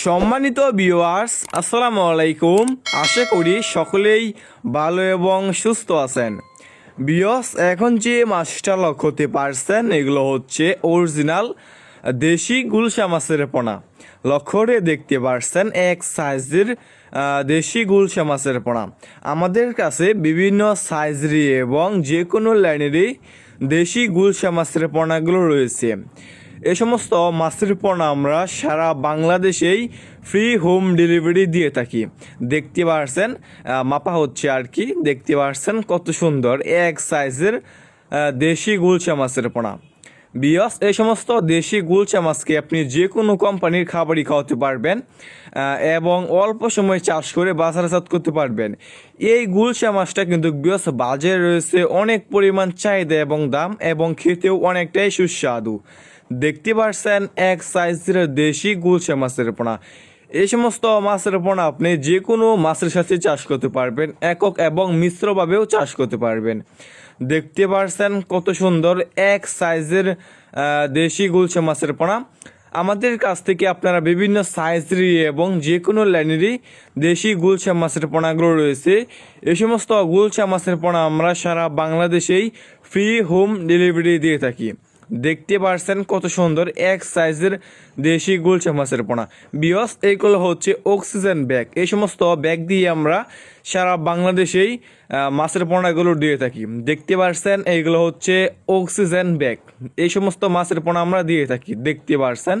সম্মানিত ভিউয়ার্স আসসালামু আলাইকুম। আশা করি সকলেই ভালো এবং সুস্থ আছেন। বিয়স এখন যে মাছটা লক্ষ্য করতে পারছেন, এগুলো হচ্ছে অরিজিনাল দেশি গুলশা মাছের পোনা। লক্ষ্য করে দেখতে পারছেন এক সাইজের দেশি গুলশা মাছের পোনা। আমাদের কাছে বিভিন্ন সাইজেরই এবং যে কোনো লাইনেরই দেশি গুলশা মাছের পোনাগুলো রয়েছে। এ সমস্ত মাছের পণ্য আমরা সারা বাংলাদেশেই ফ্রি হোম ডেলিভারি দিয়ে থাকি। দেখতে পারছেন মাপা হচ্ছে আর কি, দেখতে পারছেন কত সুন্দর, এক সাইজের দেশি গুলশা মাছের পোনা। বিয়স, এই সমস্ত দেশি গুলচা মাছকে আপনি যে কোনো কোম্পানির খাবারই খাওয়াতে পারবেন এবং অল্প সময় চাষ করে বাজারজাত করতে পারবেন। এই গুলচা মাছটা কিন্তু বিয়স, বাজারে রয়েছে অনেক পরিমাণ চাহিদা এবং দাম, এবং খেতেও অনেকটাই সুস্বাদু। দেখতে পারছেন এক সাইজের দেশি গুলচা মাছের পোনা। এই সমস্ত মাছের পোনা আপনি যে কোনো মাছের সাথে চাষ করতে পারবেন, একক এবং মিশ্রভাবেও চাষ করতে পারবেন। দেখতে পারছেন কত সুন্দর এক সাইজের দেশি গুলশা মাছের পোনা। আমাদের কাছ থেকে আপনারা বিভিন্ন সাইজেরই এবং যে কোনো লাইনেরই দেশি গুলশা মাছের পোনাগুলো রয়েছে। এই সমস্ত গুলশা মাছের পোনা আমরা সারা বাংলাদেশেই ফ্রি হোম ডেলিভারি দিয়ে থাকি। দেখতে পারছেন কত সুন্দর এক সাইজের দেশি গুলশা মাছের পোনা। বিয়স এইগুলো হচ্ছে অক্সিজেন ব্যাগ এই সমস্ত ব্যাগ দিয়ে আমরা সারা বাংলাদেশেই মাছের পোনাগুলো দিয়ে থাকি। দেখতে পারছেন, এইগুলো হচ্ছে অক্সিজেন ব্যাগ এই সমস্ত মাছের পোনা আমরা দিয়ে থাকি। দেখতে পারছেন?